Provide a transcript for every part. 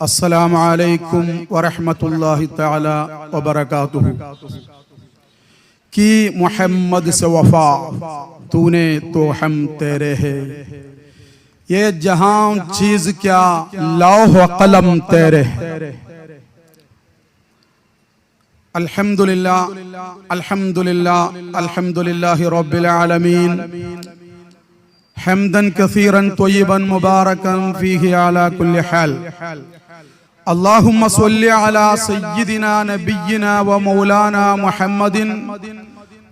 السلام عليكم ورحمة الله تعالى وبركاته. كي محمد سے وفا تو نے تو ہم تیرے ہے یہ جہاں چیز کیا لوح و قلم تیرے ہے الحمدللہ الحمدللہ الحمدللہ رب العالمين حمدا كثيرا طيبا مباركا فيه على كل حال۔ اللهم صل على سيدنا نبينا ومولانا محمد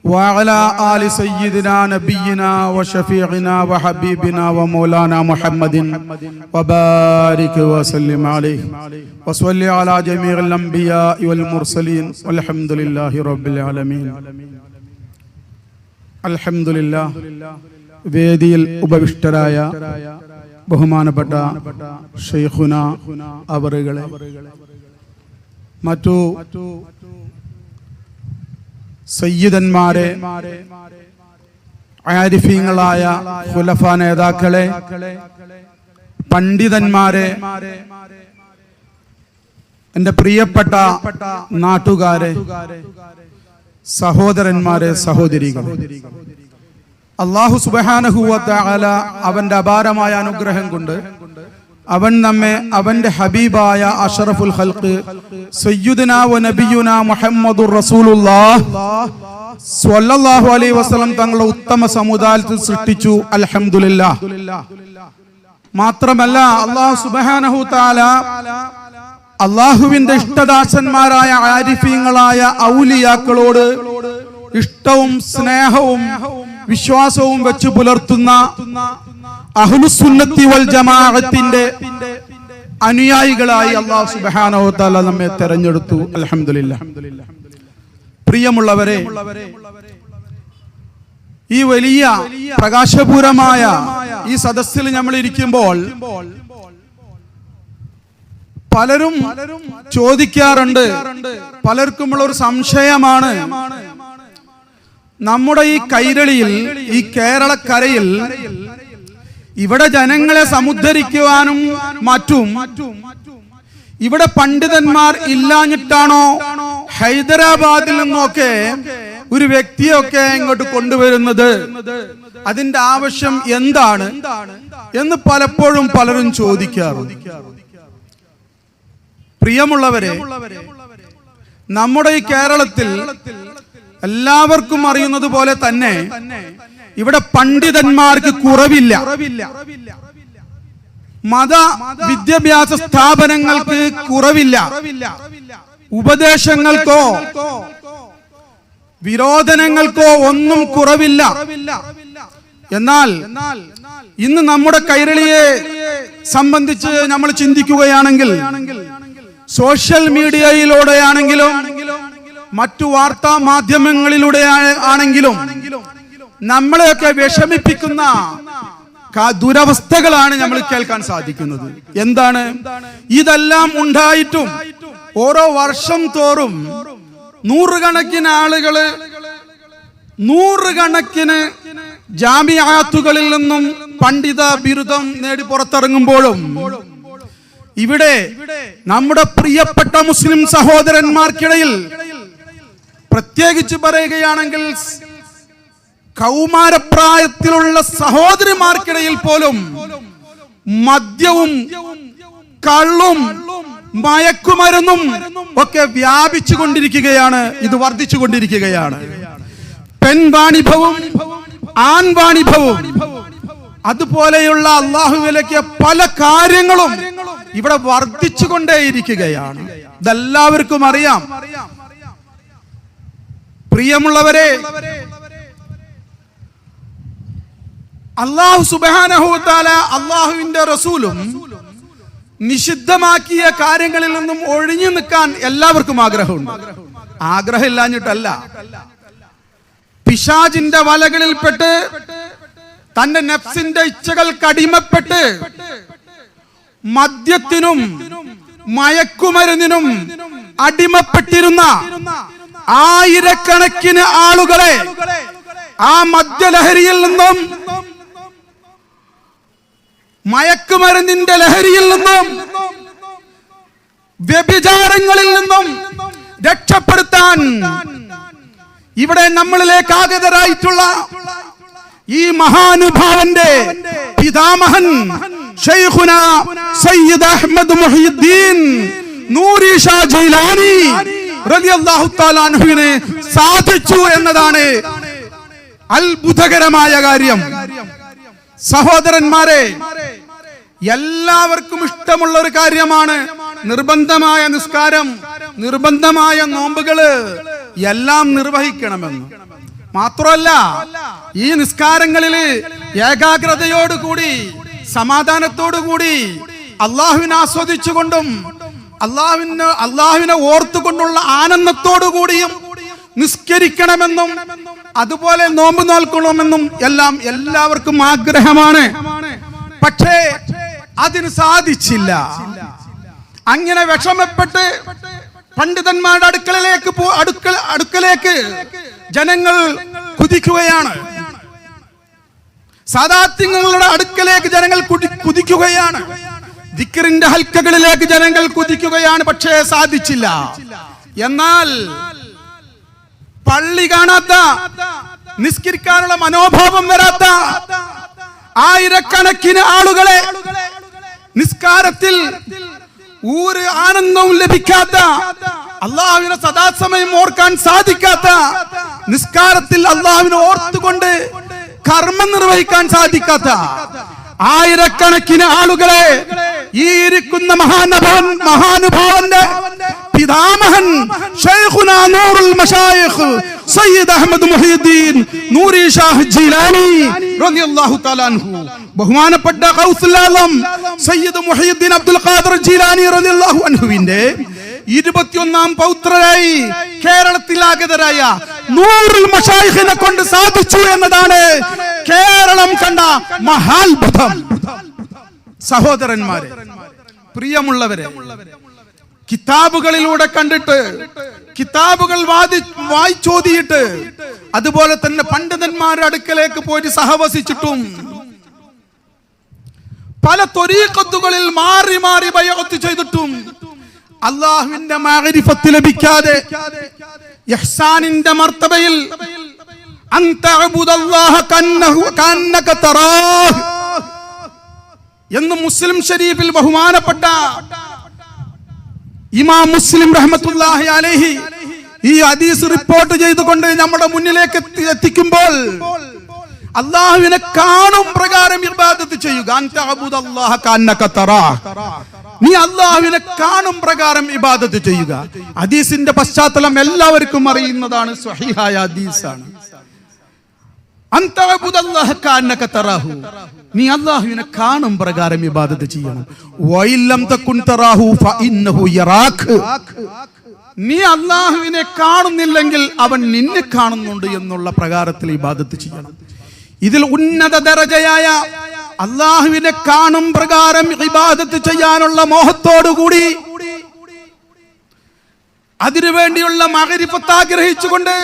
وعلى آل سيدنا نبينا وشفيعنا وحبيبنا ومولانا محمد وبارك وسلم عليه وصل على جميع الأنبياء والمرسلين والحمد لله رب العالمين الحمد لله വേദിയിൽ ഉപവിഷ്ടരായ ബഹുമാനപ്പെട്ട ഷെയ്ഖുന അവറുകളെ. മറ്റു സയ്യിദന്മാരെ ആരിഫീങ്ങളായ ഖുലഫ നേതാക്കളെ പണ്ഡിതന്മാരെ എന്റെ പ്രിയപ്പെട്ട നാട്ടുകാരെ സഹോദരന്മാരെ സഹോദരികളെ. അള്ളാഹു സുബഹാനഹുവത്ത അല അവന്റെ അപാരമായ അനുഗ്രഹം കൊണ്ട് അവൻ നമ്മെ അവന്റെ ഹബീബായ അഷറഫുൽ ഹൽക്ക് സയ്യുദിനുന വ നബിയുന മുഹമ്മദുർ റസൂലുള്ളാഹ് സ്വല്ലല്ലാഹു അലൈഹി വസല്ലം തങ്ങളുടെ ഉത്തമ സമുദായത്തിൽ സൃഷ്ടിച്ചു. അൽഹംദുലില്ലാ മാത്രമല്ല അള്ളാഹു സുബഹാനഹു താല അള്ളാഹുവിന്റെ ഇഷ്ടദാസന്മാരായ ആരിഫീങ്ങളായ ഔലിയാക്കളോട് ഇഷ്ടവും സ്നേഹവും വിശ്വാസവും വെച്ച് പുലർത്തുന്ന അഹ്ലുസുന്നത്തി വൽ ജമാഅത്തിന്റെ അനുയായികളായി അള്ളാഹു സുബ്ഹാനഹു തആല നമ്മെ തെരഞ്ഞെടുത്തു. അൽഹംദുലില്ലാ. പ്രിയമുള്ളവരെ ഈ വലിയ പ്രകാശപൂരമായ ഈ സദസ്സിൽ നമ്മൾ ഇരിക്കുമ്പോൾ പലരും ചോദിക്കാറുണ്ട് പലർക്കുമുള്ള ഒരു സംശയമാണ് നമ്മുടെ ഈ കൈരളിയിൽ ഈ കേരളക്കരയിൽ ഇവിടെ ജനങ്ങളെ സമുദ്ധരിക്കുവാനും മറ്റും ഇവിടെ പണ്ഡിതന്മാർ ഇല്ലാഞ്ഞിട്ടാണോ ഹൈദരാബാദിൽ നിന്നൊക്കെ ഒരു വ്യക്തിയൊക്കെ ഇങ്ങോട്ട് കൊണ്ടുവരുന്നത്? അതിന്റെ ആവശ്യം എന്താണ് എന്ന് പലപ്പോഴും പലരും ചോദിക്കാറുണ്ട്. പ്രിയമുള്ളവരെ നമ്മുടെ ഈ കേരളത്തിൽ എല്ലാവർക്കും അറിയുന്നത് പോലെ തന്നെ ഇവിടെ പണ്ഡിതന്മാർക്ക് കുറവില്ല. മത വിദ്യാഭ്യാസ സ്ഥാപനങ്ങൾക്ക് കുറവില്ല. ഉപദേശങ്ങൾക്കോ വിരോധനങ്ങൾക്കോ ഒന്നും കുറവില്ല. എന്നാൽ ഇന്ന് നമ്മുടെ കൈരളിയെ സംബന്ധിച്ച് നമ്മൾ ചിന്തിക്കുകയാണെങ്കിൽ സോഷ്യൽ മീഡിയയിലൂടെയാണെങ്കിലും മറ്റു വാർത്താ മാധ്യമങ്ങളിലൂടെ ആണെങ്കിലും നമ്മളെയൊക്കെ വിഷമിപ്പിക്കുന്ന ദുരവസ്ഥകളാണ് നമ്മൾ കേൾക്കാൻ സാധിക്കുന്നത്. എന്താണ്? ഇതെല്ലാം ഉണ്ടായിട്ടും ഓരോ വർഷം തോറും നൂറുകണക്കിന് ആളുകൾ നൂറുകണക്കിന് ജാമ്യാത്തുകളിൽ നിന്നും പണ്ഡിത ബിരുദം നേടി പുറത്തിറങ്ങുമ്പോഴും ഇവിടെ നമ്മുടെ പ്രിയപ്പെട്ട മുസ്ലിം സഹോദരന്മാർക്കിടയിൽ പ്രത്യേകിച്ച് പറയുകയാണെങ്കിൽ കൗമാരപ്രായത്തിലുള്ള സഹോദരിമാർക്കിടയിൽ പോലും മദ്യവും കള്ളും മയക്കുമരുന്നും ഒക്കെ വ്യാപിച്ചു കൊണ്ടിരിക്കുകയാണ് ഇത് വർദ്ധിച്ചു കൊണ്ടിരിക്കുകയാണ് പെൺവാണിഭവും ആൺവാണിഭവും അതുപോലെയുള്ള അള്ളാഹുവിലേക്ക് പല കാര്യങ്ങളും ഇവിടെ വർദ്ധിച്ചു കൊണ്ടേയിരിക്കുകയാണ് ഇതെല്ലാവർക്കും അറിയാം. പ്രിയമുള്ളവരെ അള്ളാഹു സുബാനഹുത്താല അള്ളാഹുവിന്റെ റസൂലും നിഷിദ്ധമാക്കിയ കാര്യങ്ങളിൽ നിന്നും ഒഴിഞ്ഞു നിൽക്കാൻ എല്ലാവർക്കും ആഗ്രഹമുണ്ട്. ആഗ്രഹമില്ലാഞ്ഞിട്ടല്ല. പിശാജിന്റെ വലകളിൽപ്പെട്ട് തന്റെ നഫ്സിന്റെ ഇച്ഛകൾ കടിമപ്പെട്ട് മദ്യത്തിനും മയക്കുമരുന്നിനും അടിമപ്പെട്ടിരുന്ന ആയിരക്കണക്കിന് ആളുകളെ ആ മദ്യലഹരിയിൽ നിന്നും മയക്കുമരുന്നിന്റെ ലഹരിയിൽ നിന്നും വ്യഭിചാരങ്ങളിൽ നിന്നും രക്ഷപ്പെടുത്താൻ ഇവിടെ നമ്മളിലേക്ക് ആഗതരായിട്ടുള്ള ഈ മഹാനുഭാവന്റെ പിതാമഹൻ സയ്യിദ് അഹമ്മദ് മുഹിയുദ്ദീൻ നൂരി ഷാ ജൈലാനി അൻഹുവിന് സാധിച്ചു എന്നതാണ് അത്ഭുതകരമായ കാര്യം. സഹോദരന്മാരെ എല്ലാവർക്കും ഇഷ്ടമുള്ള ഒരു കാര്യമാണ് നിർബന്ധമായ നിസ്കാരം നിർബന്ധമായ നോമ്പുകൾ എല്ലാം നിർവഹിക്കണമെന്ന്. മാത്രമല്ല ഈ നിസ്കാരങ്ങളിൽ ഏകാഗ്രതയോടുകൂടി സമാധാനത്തോടുകൂടി അള്ളാഹുവിനെ ആസ്വദിച്ചുകൊണ്ടും അള്ളാഹുവിന് അള്ളാഹുവിനെ ഓർത്തുകൊണ്ടുള്ള ആനന്ദത്തോടുകൂടിയും നിസ്കരിക്കണമെന്നും അതുപോലെ നോമ്പ് നോൽക്കണമെന്നും എല്ലാം എല്ലാവർക്കും ആഗ്രഹമാണ്. പക്ഷേ അതിന് സാധിച്ചില്ല. അങ്ങനെ വിഷമപ്പെട്ട് പണ്ഡിതന്മാരുടെ അടുക്കളയിലേക്ക് അടുക്കള അടുക്കലേക്ക് ജനങ്ങൾ കുതിക്കുകയാണ്. സാധാത്യങ്ങളുടെ അടുക്കലേക്ക് ജനങ്ങൾ കുതി- കുതിക്കുകയാണ്. ദിക്കറിന്റെ ഹൽക്കകളിലേക്ക് ജനങ്ങൾ കുതിക്കുകയാണ് പക്ഷേ സാധിച്ചില്ല. എന്നാൽ പള്ളി കാണാത്ത നിസ്കരിക്കാനുള്ള മനോഭാവം വരാത്ത ആയിരക്കണക്കിന് ആളുകളെ നിസ്കാരത്തിൽ ഒരു ആനന്ദവും ലഭിക്കാത്ത അള്ളാഹുവിനെ സദാസമയം ഓർക്കാൻ സാധിക്കാത്ത നിസ്കാരത്തിൽ അള്ളാഹുവിനെ ഓർത്തുകൊണ്ട് കർമ്മം നിർവഹിക്കാൻ സാധിക്കാത്ത ആയിരക്കണക്കിന് ആളുകളെ ഈ ഇരിക്കുന്ന മഹാനുഭാവൻ മഹാനുഭാവന്റെ പിതാമഹൻ നൂറുൽ മഷായിഖ് സയ്യിദ് അഹമ്മദ് മുഹിയുദ്ദീൻ നൂരി ഷാഹ് ജീലാനി റളിയല്ലാഹു തആല അൻഹു. ബഹുമാനപ്പെട്ട ഗൗസുൽ ആലം സയ്യിദ് മുഹിയുദ്ദീൻ അബ്ദുൽ ഖാദർ ജീലാനി റളിയല്ലാഹു അൻഹുവിന്റെ ഇരുപത്തിയൊന്നാം പൗത്രരായി കേരളത്തിൽ ആഗതരായ നൂറുൽ മഷായിഖിനെ കൊണ്ട് സാധിച്ചു എന്നതാണ് കേരളം കണ്ട മഹാത്ഭുതം. സഹോദരന്മാരെ പ്രിയമുള്ളവരെ കിതാബുകളിലൂടെ കണ്ടിട്ട് കിതാബുകൾ വാദി വായിച്ചോതിയിട്ട് അതുപോലെ തന്നെ പണ്ഡിതന്മാരുടെ അടുക്കലേക്ക് പോയിട്ട് സഹവസിച്ചിട്ടും പല തൊരീക്കത്തുകളിൽ മാറി മാറി ബയോത്ത് ചെയ്തിട്ടും അള്ളാഹുവിന്റെ മാരിഫത്ത് ലഭിക്കാതെ യഹ്സാനിന്റെ മർത്തബയിൽ എന്ന് മുസ്ലിം ഷരീഫിൽ ബഹുമാനപ്പെട്ട ഇമാം മുസ്ലിം റഹ്മത്തുള്ളാഹി അലൈഹി ഈ ഹദീസ് റിപ്പോർട്ട് ചെയ്തുകൊണ്ട് നമ്മുടെ മുന്നിലേക്ക് എത്തി- എത്തിക്കുമ്പോൾ അള്ളാഹുവിനെ കാണും പ്രകാരം ഇബാദത്ത് ചെയ്യുക. നീ അള്ളാഹുവിനെ കാണും പ്രകാരം ഇബാദത്ത് ചെയ്യുക. ഹദീസിന്റെ പശ്ചാത്തലം എല്ലാവർക്കും അറിയുന്നതാണ്. സ്വഹീഹായ ഹദീസാണ്. നീ അള്ളാഹുവിനെ കാണും പ്രകാരം ഇബാദത്ത് ചെയ്യണം. നീ അള്ളാഹുവിനെ കാണുന്നില്ലെങ്കിൽ അവൻ നിന്നെ കാണുന്നുണ്ട് എന്നുള്ള പ്രകാരത്തിൽ ഇബാദത്ത് ചെയ്യണം. ഇതിൽ ഉന്നത ദരജയായ അള്ളാഹുവിനെ കാണും പ്രകാരം ഇബാദത്ത് ചെയ്യാനുള്ള മോഹത്തോടുകൂടി അതിനുവേണ്ടിയുള്ള മകരിപ്പത്ത് ആഗ്രഹിച്ചുകൊണ്ട്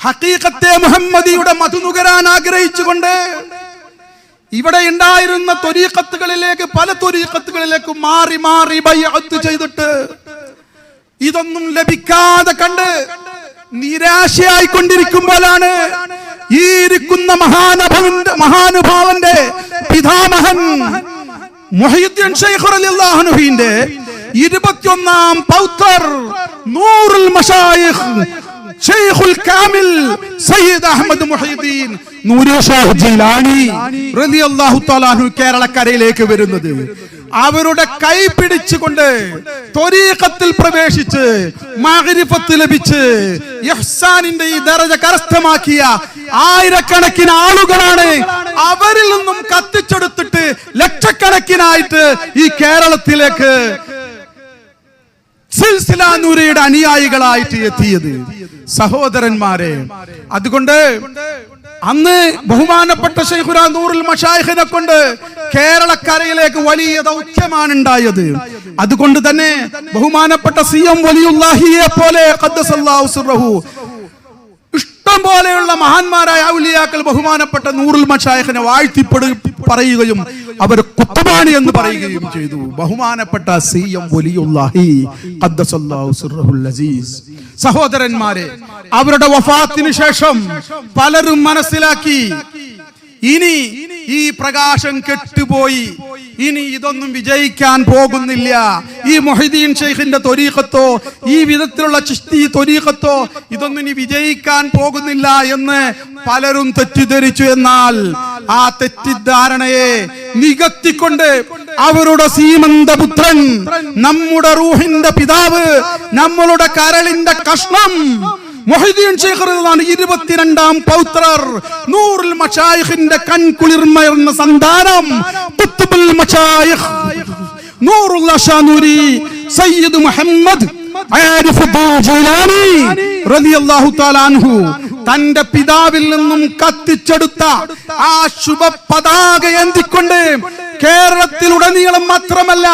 ഹക്കീഖത്തെ മുഹമ്മദിയുടെ മധുനുകരാൻ ആഗ്രഹിച്ചുകൊണ്ട് ഇവിടെ ഉണ്ടായിരുന്ന തൊരീക്കത്തുകളിലേക്ക് പല തൊരീക്കത്തുകളിലേക്ക് മാറി മാറി ബൈഅത്ത് ചെയ്തിട്ട് ഇതൊന്നും ലഭിക്കാതെ കണ്ട് നിരാശയായിക്കൊണ്ടിരിക്കുമ്പോഴാണ് ഈ ഇരിക്കുന്ന മഹാനുഭവന്റെ മഹാനുഭാവന്റെ പിതാമഹൻ മൊഹീദ്ദീൻ ശൈഖ് റളിയല്ലാഹു അൻഹുവിന്റെ ഇരുപത്തിയൊന്നാം പൗത്തർ നൂറുൽ മശായിഖ് ഷെയ്ഖുൽ കാമിൽ സയ്യിദ് അഹമ്മദ് മുഹീദ്ദീൻ കേരളക്കരയിലേക്ക് വരുന്നത്. അവരുടെ കൈ പിടിച്ചുകൊണ്ട് ത്വരീഖത്തിൽ പ്രവേശിച്ച് മഗ്രിഫത്ത് ലഭിച്ച് യഹ്സാനിന്റെ ഈ ദരജ കരസ്ഥമാക്കിയ ആയിരക്കണക്കിന് ആളുകളാണ് അവരിൽ നിന്നും കത്തിച്ചെടുത്തിട്ട് ലക്ഷക്കണക്കിനായിട്ട് ഈ കേരളത്തിലേക്ക് സിൽസില നൂരയുടെ അനുയായികളായിട്ട് എത്തിയത് സഹോദരന്മാരെ. അതുകൊണ്ട് അന്ന് ബഹുമാനപ്പെട്ട ഷെയ്ഖുര നൂറുൽ മഷായിഖിനെ കൊണ്ട് കേരളക്കരയിലേക്ക് വലിയ ദൗത്യമാണ് ഉണ്ടായത്. അതുകൊണ്ട് തന്നെ ബഹുമാനപ്പെട്ട സി എം വലിയുല്ലാഹിയെ പോലെ ഇഷ്ടം പോലെയുള്ള മഹാന്മാരായ ഔലിയാക്കൾ ബഹുമാനപ്പെട്ട നൂറുൽ മഷാഹിനെ വാഴ്ത്തിപ്പെടു പറയുകയും അവർ കുത്തബാണി എന്ന് പറയുകയും ചെയ്തു. ബഹുമാനപ്പെട്ട സി എം വലിയുല്ലാഹി അസീസ്. സഹോദരന്മാരെ അവരുടെ വഫാത്തിന് ശേഷം പലരും മനസ്സിലാക്കി ഇനി ഈ പ്രകാശം കെട്ടുപോയി ഇനി ഇതൊന്നും വിജയിക്കാൻ പോകുന്നില്ല. ഈ മൊഹിദ്ദീൻ ഷെയ്ഖിന്റെ തൊരീഖത്തോ ഈ വിധത്തിലുള്ള ചിഷ്തി തൊരീഖത്തോ ഇതൊന്നും ഇനി വിജയിക്കാൻ പോകുന്നില്ല എന്ന് പലരും തെറ്റിദ്ധരിച്ചു എന്നാൽ ആ തെറ്റിദ്ധാരണയെ നികത്തിക്കൊണ്ട് അവരുടെ സീമന്ത പുത്രൻ നമ്മുടെ റൂഹിന്റെ പിതാവ് നമ്മളുടെ കരളിന്റെ കഷ്ണം. മൊഹീദ്ദീൻ എന്നാണ് ഇരുപത്തിരണ്ടാം പൗത്രർ നൂറിൽ മഷായിഖിന്റെ കൺകുളിർമയർന്ന സന്താനം കുത്തുബുൽ മഷായിഖ്. നൂറുൽ അഷാനൂരി സയ്യിദ് മുഹമ്മദ് ആരിഫ് ജൈലാനി റളിയല്ലാഹു തആല അൻഹു തന്റെ പിതാവിൽ നിന്നും കത്തിച്ചെടുത്ത ആ ശുഭ പതാക എന്തിക്കൊണ്ട് കേരളത്തിലുടനീളം മാത്രമല്ല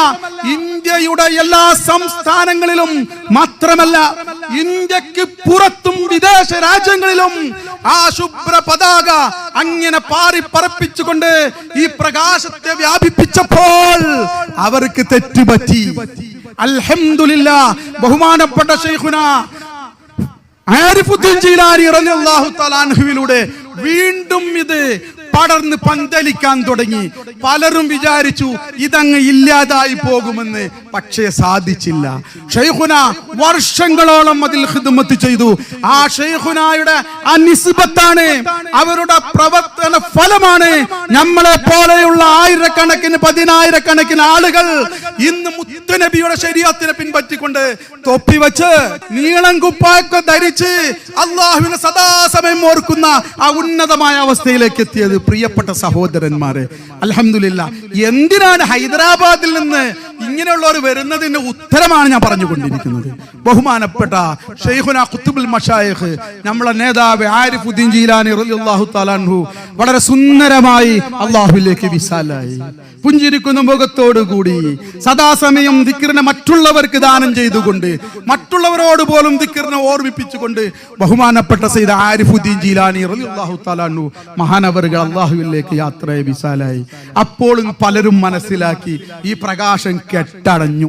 ഇന്ത്യയുടെ എല്ലാ സംസ്ഥാനങ്ങളിലും മാത്രമല്ല ഇന്ത്യയ്ക്ക് പുറത്തും വിദേശ രാജ്യങ്ങളിലും ആ ശുഭ്ര പതാക അങ്ങനെ പാറി പറപ്പിച്ചുകൊണ്ട് ഈ പ്രകാശത്തെ വ്യാപിപ്പിച്ചപ്പോൾ അവർക്ക് തെറ്റുപറ്റി. അൽഹംദുലില്ല ബഹുമാനപ്പെട്ട ഷെയ്ഖുന ആരിഫുദ്ദീൻ ജീലാനി വീണ്ടും ഇത് പടർന്ന് പന്തലിക്കാൻ തുടങ്ങി. പലരും വിചാരിച്ചു ഇതങ്ങ് ഇല്ലാതായി പോകുമെന്ന്. പക്ഷേ സാധിച്ചില്ല. ഷെയ്ഖുന വർഷങ്ങളോളം അതിൽ ഹിദ്മത്ത് ചെയ്തു. ആ ഷെയ്ഖുനായുടെ ആ അവരുടെ പ്രവർത്തന ഫലമാണ്. നമ്മളെ പോലെയുള്ള ആയിരക്കണക്കിന് പതിനായിരക്കണക്കിന് ആളുകൾ ഇന്ന് മുത്തുനബിയുടെ ശരീരത്തിനെ പിൻപറ്റിക്കൊണ്ട് തൊപ്പി വെച്ച് നീളം കുപ്പായൊക്കെ ധരിച്ച് അള്ളാഹുവിനെ സദാസമയം ഓർക്കുന്ന ആ ഉന്നതമായ അവസ്ഥയിലേക്ക് എത്തിയത് പ്രിയപ്പെട്ട സഹോദരന്മാരെ. അലഹമില്ല എന്തിനാണ് ഹൈദരാബാദിൽ നിന്ന് ഇങ്ങനെയുള്ളവർ വരുന്നതിന്റെ ഉത്തരമാണ് ഞാൻ പറഞ്ഞുകൊണ്ടിരിക്കുന്നത്. ബഹുമാനപ്പെട്ട ഷെയ്ഖുന കുത്തുബുൽ മഷായിഖ് നമ്മളെ നേതാവ് ആരിഫുദ്ദീൻ ജീലാനി റളിയല്ലാഹു തആലാൻഹു വളരെ സുന്ദരമായി അള്ളാഹുലേക്ക് വിശാലായി. പുഞ്ചിരിക്കുന്ന മുഖത്തോടു കൂടി സദാസമയം ദിക്കറിനെ മറ്റുള്ളവർക്ക് ദാനം ചെയ്തുകൊണ്ട് മറ്റുള്ളവരോട് പോലും ദിക്കറിനെ ഓർമ്മിപ്പിച്ചുകൊണ്ട് ബഹുമാനപ്പെട്ട സയ്യിദ് ആരിഫുദ്ദീൻ ജീലാനി റളിയല്ലാഹു തആലാൻഹു മഹാനവറുകൾ അള്ളാഹുവിലേക്ക് യാത്രയെ വിശാലായി. അപ്പോഴും പലരും മനസ്സിലാക്കി ഈ പ്രകാശം കെട്ടടഞ്ഞു.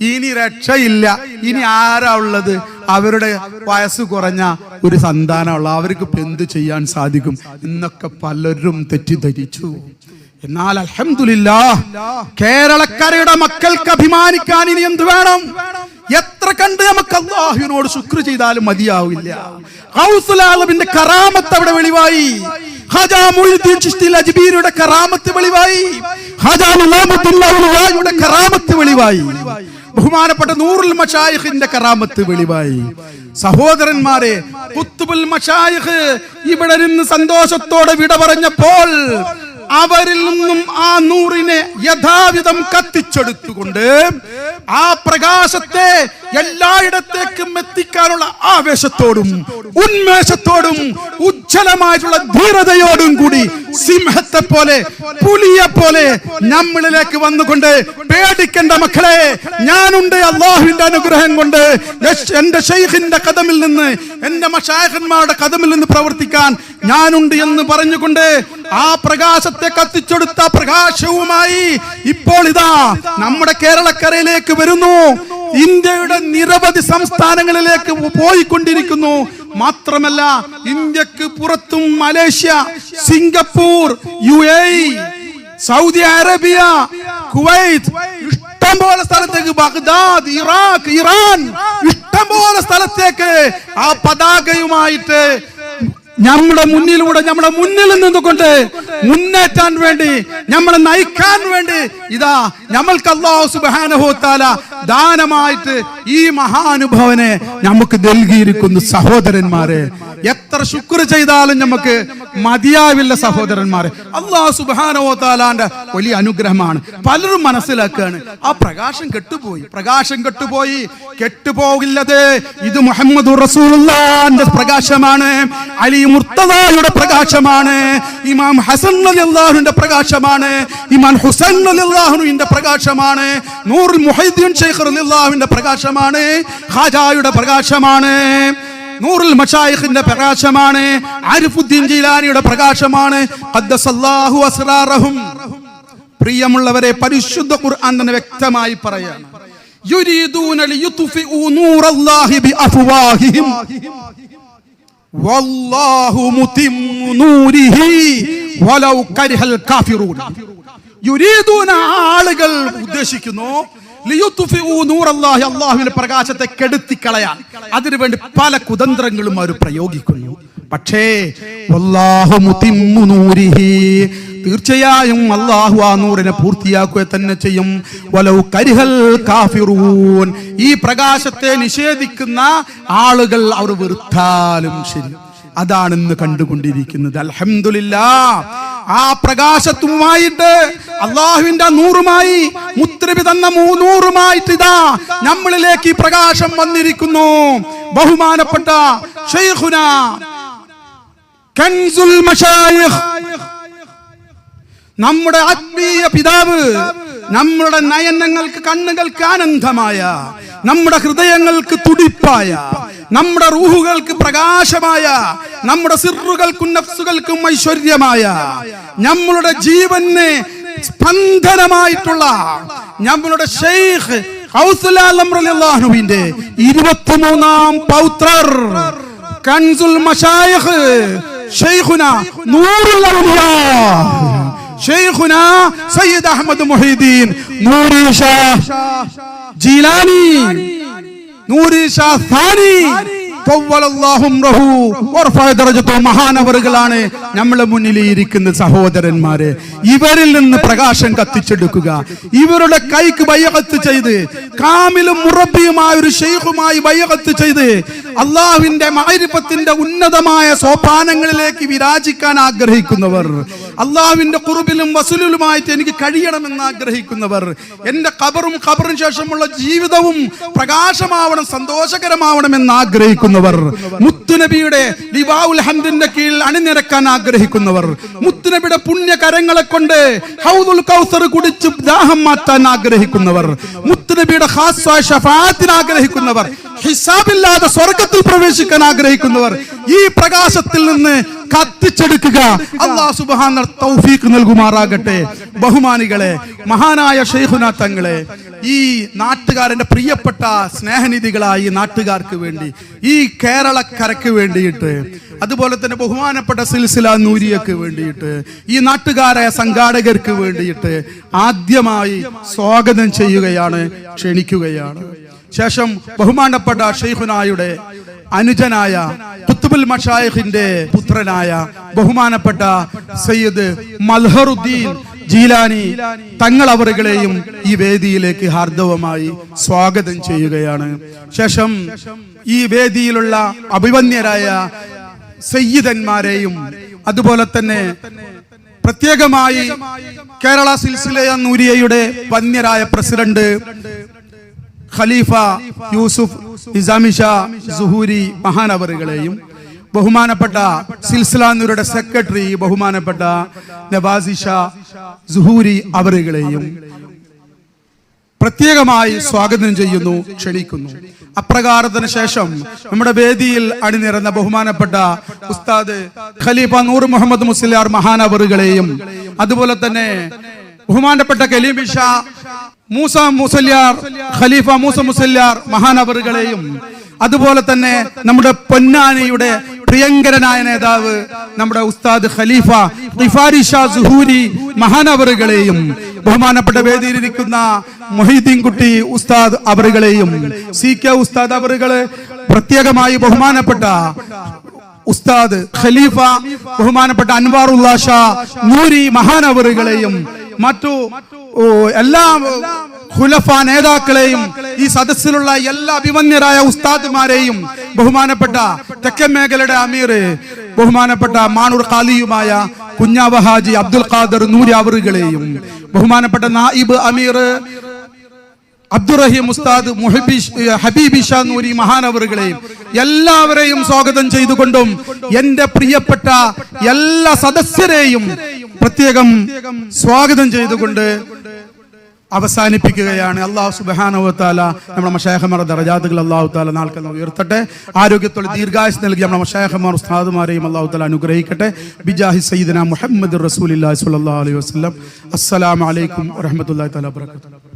ഇനി രക്ഷയില്ല. ഇനി ആരാ ഉള്ളത്? അവരുടെ വയസ്സ് കുറഞ്ഞ ഒരു സന്താനമുള്ള അവർക്ക് എന്ത് ചെയ്യാൻ സാധിക്കും? എന്നൊക്കെ പലരും തെറ്റിദ്ധരിച്ചു. എന്നാൽ അലഹമില്ല കേരളക്കരയുടെ മക്കൾക്ക് അഭിമാനിക്കാൻ ഇനി എന്ത് വേണം? എത്ര കണ്ട് നമുക്ക് അള്ളാഹുവിനോട് ശുക്ർ ചെയ്താലും മതിയാവില്ല. ഗൗസുൽ കറാമത്ത് അവിടെ വെളിവായി. മുഈനുദ്ദീൻ കറാമത്ത് വെളിവായി. കറാമത്ത് വെളിവായി. ബഹുമാനപ്പെട്ട നൂറുൽ മഷായിഖിന്റെ കറാമത്ത് വെളിവായി. സഹോദരന്മാരെ കുത്തുബുൽ മഷായിഖ് ഇവിടെ നിന്ന് സന്തോഷത്തോടെ വിട പറഞ്ഞപ്പോൾ അവരിൽ നിന്നും ആ നൂറിനെ യഥാവിധം കത്തിച്ചെടുത്തുകൊണ്ട് ആ പ്രകാശത്തെ എല്ലായിടത്തേക്കും എത്തിക്കാനുള്ള ആവേശത്തോടും ഉന്മേഷത്തോടും ഉജ്ജ്വലമായിട്ടുള്ള ധീരതയോടും കൂടി സിംഹത്തെ പോലെ പുലിയെ പോലെ നമ്മളിലേക്ക് വന്നുകൊണ്ട് പേടിക്കേണ്ട മക്കളെ ഞാനുണ്ട് അള്ളാഹുവിന്റെ അനുഗ്രഹം കൊണ്ട്. എന്റെ ഷെയ്ഖിന്റെ കഥമിൽ നിന്ന് എന്റെ മഷായഖന്മാരുടെ കഥമിൽ നിന്ന് പ്രവർത്തിക്കാൻ ഞാനുണ്ട് എന്ന് പറഞ്ഞുകൊണ്ട് ആ പ്രകാശത്തെ കത്തിച്ചെടുത്ത പ്രകാശവുമായി ഇപ്പോൾ ഇതാ നമ്മുടെ കേരളക്കരയിലേക്ക് വരുന്നു. ഇന്ത്യയുടെ നിരവധി സംസ്ഥാനങ്ങളിലേക്ക് പോയിക്കൊണ്ടിരിക്കുന്നു. മാത്രമല്ല ഇന്ത്യയ്ക്ക് പുറത്തും Malaysia Singapore U A Saudi Arabia Kuwait ഇഷ്ടംപോലെ സ്ഥലത്തേക്ക് ബഗ്ദാദ് ഇറാഖ് ഇറാൻ ഇഷ്ടംപോലെ സ്ഥലത്തേക്ക് ആ പതാകയുമായിട്ട് നമ്മുടെ മുന്നിലൂടെ നമ്മുടെ മുന്നിൽ നിന്നുകൊണ്ട് മുന്നേറ്റാൻ വേണ്ടി നമ്മളെ നയിക്കാൻ വേണ്ടി ഇതാ നമ്മൾക്ക് സുബ്ഹാനഹു തആല ദാനമായിട്ട് ഈ മഹാനുഭവനെ നമുക്ക് നൽകിയിരിക്കുന്നു സഹോദരന്മാരെ. എത്ര ശുക്ർ ചെയ്താലും നമുക്ക് മതിയാവില്ല സഹോദരന്മാരെ. അള്ളാഹു സുബാനോ താലാന്റെ വലിയ അനുഗ്രഹമാണ്. പലരും മനസ്സിലാക്കുകയാണ് ആ പ്രകാശം കെട്ടുപോയി പ്രകാശം കെട്ടുപോയി കെട്ടുപോകില്ലത് ഇത് മുഹമ്മദ് റസൂലുള്ളാന്റെ പ്രകാശമാണ് അലി മുർത്തദായുടെ പ്രകാശമാണ് ഇമാം ഹസൻ അലിള്ളാഹുവിന്റെ പ്രകാശമാണ് ഇമാൻ ഹുസൈൻ അലിഹുവിന്റെ പ്രകാശമാണ് നൂറുൽ മുഹൈദ്ദീൻ ഷെയ്ഖ് അലിഹുവിന്റെ പ്രകാശമാണ് ഖാജായുടെ പ്രകാശമാണ്. നൂറുൽ മഷായിഖിന്റെ പ്രകാശമാണ്. ആരിഫുദ്ദീൻ ജീലാനിയുടെ പ്രകാശമാണ്. ഖദ്ദസല്ലാഹു പ്രിയമുള്ളവരെ പരിശുദ്ധ ഖുർആൻ തന്നെ വ്യക്തമായി പറയാണ്. യുരീദൂന നൂറല്ലാഹി വല്ലാഹു നൂരിഹി വലൗ കരിഹൽ കാഫിറൂൻ. യുരീദൂന ആളുകൾ ഉദ്ദേശിക്കുന്നു അല്ലാഹുവിന്റെ പ്രകാശത്തെ കെടുത്തി കളയാൻ അതിനുവേണ്ടി പല കുതന്ത്രങ്ങളും അവർ പ്രയോഗിക്കുന്നു. പക്ഷേ തീർച്ചയായും അള്ളാഹു ആ നൂറിനെ പൂർത്തിയാക്കുക തന്നെ ചെയ്യും. വലൗ കരിഹൽ കാഫിറൂൻ. ഈ പ്രകാശത്തെ നിഷേധിക്കുന്ന ആളുകൾ അവർ വെറുത്താലും ശരി. അതാണ് ഇന്ന് കണ്ടുകൊണ്ടിരിക്കുന്നത്. അലഹമില്ല ആ പ്രകാശത്തുമായിട്ട് അള്ളാഹുവിന്റെ നൂറുമായി മുത്തരബി തന്ന നൂറുമായിട്ട് ഇതാ നമ്മളിലേക്ക് ഈ പ്രകാശം വന്നിരിക്കുന്നു. ബഹുമാനപ്പെട്ട കൻസുൽ നമ്മുടെ ആത്മീയ പിതാവ് നമ്മുടെ നയനങ്ങൾക്ക് കണ്ണുകൾക്ക് ആനന്ദമായ നമ്മുടെ ഹൃദയങ്ങൾക്ക് തുടിപ്പായ നമ്മുടെ റൂഹുകൾക്ക് പ്രകാശമായ നമ്മുടെ സിറുകൾക്കും നഫ്സുകൾക്കും ഐശ്വര്യമായ നമ്മളുടെ ജീവന് സ്പന്ദനമായിട്ടുള്ള നമ്മളുടെ ഷെയ്ഖ് ഔസുലാഹുവിന്റെ ഇരുപത്തിമൂന്നാം പൗത്രർ കൻസുൽ മഷായിഖ് ഷെയ്ഖുന നൂറുൽ ഷെയ്ഖുന സയ്യിദ് അഹമ്മദ് മുഹീദ്ദീൻ നൂറി ജീലാനി മഹാനവറുകളാണ് നമ്മളെ മുന്നിൽ ഇരിക്കുന്ന സഹോദരന്മാര്. ഇവരിൽ നിന്ന് പ്രകാശം കത്തിച്ചെടുക്കുക. ഇവരുടെ കൈക്ക് ബയ്യകത്ത് ചെയ്ത് കാമിലും മുറബിയുമായ ഒരു ഷെയ്ഖുമായി ബയ്യകത്ത് ചെയ്ത് അള്ളാഹുവിന്റെ മാരിപ്പത്തിന്റെ ഉന്നതമായ സോപാനങ്ങളിലേക്ക് വിരാജിക്കാൻ ആഗ്രഹിക്കുന്നവർ. അള്ളാഹുവിന്റെ കുറുബിലും വസുലിലുമായിട്ട് എനിക്ക് കഴിയണമെന്ന് ആഗ്രഹിക്കുന്നവർ എന്റെ കബറും കബറിന് ശേഷമുള്ള ജീവിതവും പ്രകാശമാവണം സന്തോഷകരമാവണം എന്ന് ആഗ്രഹിക്കുന്നവർ മുത്തുനബിയുടെ ലിവാഉൽ ഹംദിന്റെ കീഴിൽ അണിനിരക്കാൻ ആഗ്രഹിക്കുന്നവർ മുത്തുനബിയുടെ പുണ്യ കരങ്ങളെ കൊണ്ട് ഹൗദുൽ കൗസർ കുടിച്ച് ദാഹം മാറ്റാൻ ആഗ്രഹിക്കുന്നവർ മുത്തുനബിയുടെ ഹാസ്വായ ഷഫാത്തിന് ആഗ്രഹിക്കുന്നവർ ഹിസാബില്ലാതെ സ്വർഗത്തിൽ പ്രവേശിക്കാൻ ആഗ്രഹിക്കുന്നവർ ഈ പ്രകാശത്തിൽ നിന്ന് കത്തിച്ചെടുക്കുക. അള്ളാഹു സുബാന തൗഫീഖ് നൽകുമാറാകട്ടെ. ബഹുമാനികളെ മഹാനായ ഷെയ്ഖുന തങ്ങളെ ഈ നാട്ടുകാരന്റെ പ്രിയപ്പെട്ട സ്നേഹനിധികളായ ഈ നാട്ടുകാർക്ക് വേണ്ടി ഈ കേരളക്കരക്ക് വേണ്ടിയിട്ട് അതുപോലെ തന്നെ ബഹുമാനപ്പെട്ട സിൽസില നൂരിയക്ക് വേണ്ടിയിട്ട് ഈ നാട്ടുകാരായ സംഘാടകർക്ക് വേണ്ടിയിട്ട് ആദ്യമായി സ്വാഗതം ചെയ്യുകയാണ് ക്ഷണിക്കുകയാണ്. ശേഷം ബഹുമാനപ്പെട്ട ഷെയ്ഖുനായുടെ അനുജനായ കുത്തുബുൽ മഷായിഖിന്റെ പുത്രനായ ബഹുമാനപ്പെട്ട സയ്യിദ് മൽഹറുദ്ദീൻ ജീലാനി തങ്ങൾ അവറുകളെയും ഈ വേദിയിലേക്ക് ഹാർദവമായി സ്വാഗതം ചെയ്യുകയാണ്. ശേഷം ഈ വേദിയിലുള്ള അഭിവന്യരായ സയ്യിദന്മാരെയും അതുപോലെ തന്നെ പ്രത്യേകമായി കേരള സിൽസിലയ നൂരിയയുടെ വന്യരായ പ്രസിഡന്റ് ഖലീഫ യൂസുഫ് ഇസാമിഷ സുഹൂരി മഹാനവറുകളെയും ബഹുമാനപ്പെട്ട സിൽസിലാന്നൂരുടെ സെക്രട്ടറി ബഹുമാനപ്പെട്ട നവാസിഷ സുഹൂരി അവറുകളെയും പ്രത്യേകമായി സ്വാഗതം ചെയ്യുന്നു ക്ഷണിക്കുന്നു. അപ്രകാരത്തിന് ശേഷം നമ്മുടെ വേദിയിൽ അണിനിരന്ന ബഹുമാനപ്പെട്ട ഉസ്താദ് ഖലീഫ നൂർ മുഹമ്മദ് മുസ്ലിയാർ മഹാനവറുകളെയും അതുപോലെ തന്നെ ബഹുമാനപ്പെട്ട കലീമിഷ മൂസ മുസല്യാർ ഖലീഫ മൂസ മുസല്യാർ മഹാനവറുകളെയും അതുപോലെ തന്നെ നമ്മുടെ പൊന്നാനിയുടെ പ്രിയങ്കരനായ നേതാവ് നമ്മുടെ ഉസ്താദ് ഖലീഫ ഖിഫാരി ഷാ സുഹൂരി മഹാനവറുകളെയും ബഹുമാനപ്പെട്ട വേദിയിലിരിക്കുന്ന മൊഹീദ്ദീൻ കുട്ടി ഉസ്താദ് അവറുകളെയും സി കെ ഉസ്താദ് അവറുകൾ പ്രത്യേകമായി ബഹുമാനപ്പെട്ട ഉസ്താദ് ഖലീഫ ബഹുമാനപ്പെട്ട അൻവാറുല്ലാ ഷാ നൂരി മഹാനവറുകളെയും മറ്റു എല്ലാ ഖുലഫ നേതാക്കളെയും ഈ സദസ്സിലുള്ള എല്ലാ അഭിമന്യരായ ഉസ്താദുമാരെയും ബഹുമാനപ്പെട്ട തെക്കൻ മേഖലയുടെ അമീർ ബഹുമാനപ്പെട്ട മാണൂർ ഖാലിയുമായ കുഞ്ഞാവ ഹാജി അബ്ദുൽ ഖാദർ നൂരാവറുകളെയും ബഹുമാനപ്പെട്ട നായിബ് അമീർ അബ്ദുറഹീം ഉസ്താദ് മുഹബീഷ് ഹബീബി ഷാ നൂരി മഹാനവറുകളെയും എല്ലാവരെയും സ്വാഗതം ചെയ്തുകൊണ്ടും എന്റെ പ്രിയപ്പെട്ട എല്ലാ സദസ്യരെയും പ്രത്യേകം സ്വാഗതം ചെയ്തുകൊണ്ട് അവസാനിപ്പിക്കുകയാണ്. അള്ളാഹു സുബാനുവത്താല നമ്മുടെ മഷേഹമാർ ദറജാത്തുകൾ അള്ളാഹു താല നാൾക്ക് ഉയർത്തട്ടെ. ആരോഗ്യത്തോടെ ദീർഘായുസ് നൽകി നമ്മുടെ മഷേഹമാർ ഉസ്താദുമാരെയും അള്ളാഹു താല അനുഗ്രഹിക്കട്ടെ. ബിജാഹി സയ്യിദന മുഹമ്മദ് റസൂലി അലൈഹി വസ്ലം അസ്സലാമു അലൈക്കും തല വബറകാതുഹു